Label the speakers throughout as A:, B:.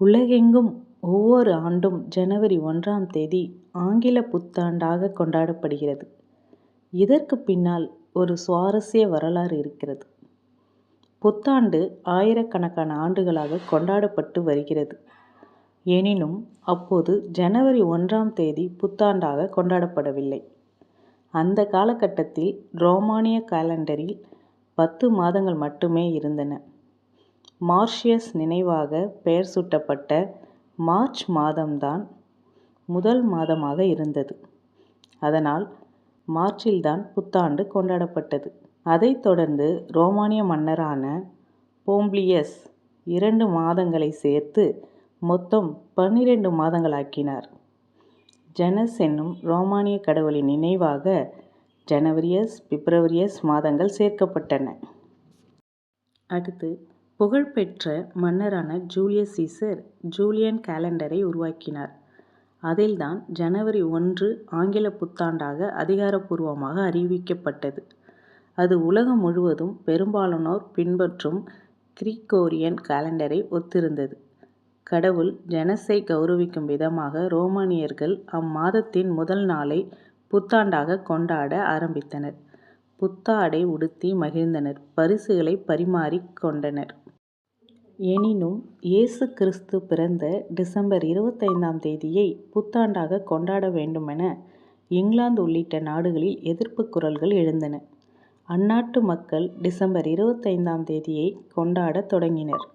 A: உலகெங்கும் ஒவ்வொரு ஆண்டும் ஜனவரி ஒன்றாம் தேதி ஆங்கில புத்தாண்டாக கொண்டாடப்படுகிறது. இதற்கு பின்னால் ஒரு சுவாரஸ்ய வரலாறு இருக்கிறது. புத்தாண்டு ஆயிரக்கணக்கான ஆண்டுகளாக கொண்டாடப்பட்டு வருகிறது. எனினும் அப்போது ஜனவரி ஒன்றாம் தேதி புத்தாண்டாக கொண்டாடப்படவில்லை. அந்த காலகட்டத்தில் ரோமானிய காலண்டரில் பத்து மாதங்கள் மட்டுமே இருந்தன. மார்ஷியஸ் நினைவாக பெயர் சூட்டப்பட்ட மார்ச் மாதம்தான் முதல் மாதமாக இருந்தது. அதனால் மார்ச்சில்தான் புத்தாண்டு கொண்டாடப்பட்டது. அதைத் தொடர்ந்து ரோமானிய மன்னரான போம்பிலியஸ் இரண்டு மாதங்களை சேர்த்து மொத்தம் பன்னிரண்டு மாதங்களாக்கினார். ஜனஸ் என்னும் ரோமானிய கடவுளின் நினைவாக ஜனவரியஸ் பிப்ரவரியஸ் மாதங்கள் சேர்க்கப்பட்டன. அடுத்து புகழ்பெற்ற மன்னரான ஜூலியஸ் சீசர் ஜூலியன் காலண்டரை உருவாக்கினார். அதில்தான் ஜனவரி ஒன்று ஆங்கில புத்தாண்டாக அதிகாரப்பூர்வமாக அறிவிக்கப்பட்டது. அது உலகம் முழுவதும் பெரும்பாலானோர் பின்பற்றும் கிரிகோரியன் காலண்டரை ஒத்திருந்தது. கடவுள் ஜனஸை கௌரவிக்கும் விதமாக ரோமானியர்கள் அம்மாதத்தின் முதல் நாளை புத்தாண்டாக கொண்டாட ஆரம்பித்தனர். புத்தாடை உடுத்தி மகிழ்ந்தனர் பரிசுகளை பரிமாறிக் கொண்டனர். எனினும் இயேசு கிறிஸ்து பிறந்த டிசம்பர் இருபத்தைந்தாம் தேதியை புத்தாண்டாக கொண்டாட வேண்டுமென இங்கிலாந்து உள்ளிட்ட நாடுகளில் எதிர்ப்பு குரல்கள் எழுந்தன. அந்நாட்டு மக்கள் டிசம்பர் இருபத்தைந்தாம் தேதியை கொண்டாடத் தொடங்கினர்.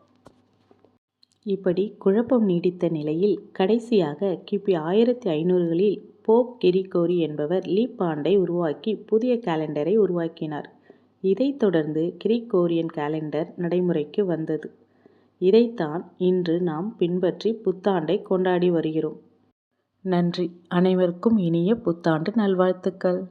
A: இப்படி குழப்பம் நீடித்த நிலையில் கடைசியாக கிபி ஆயிரத்தி ஐநூறுகளில் போப் கிரிகோரி என்பவர் லீப் ஆண்டை உருவாக்கி புதிய கேலண்டரை உருவாக்கினார். இதைத் தொடர்ந்து கிரிகோரியன் கேலண்டர் நடைமுறைக்கு வந்தது. இதைத்தான் இன்று நாம் பின்பற்றி புத்தாண்டை கொண்டாடி வருகிறோம். நன்றி அனைவருக்கும் இனிய புத்தாண்டு நல்வாழ்த்துக்கள்.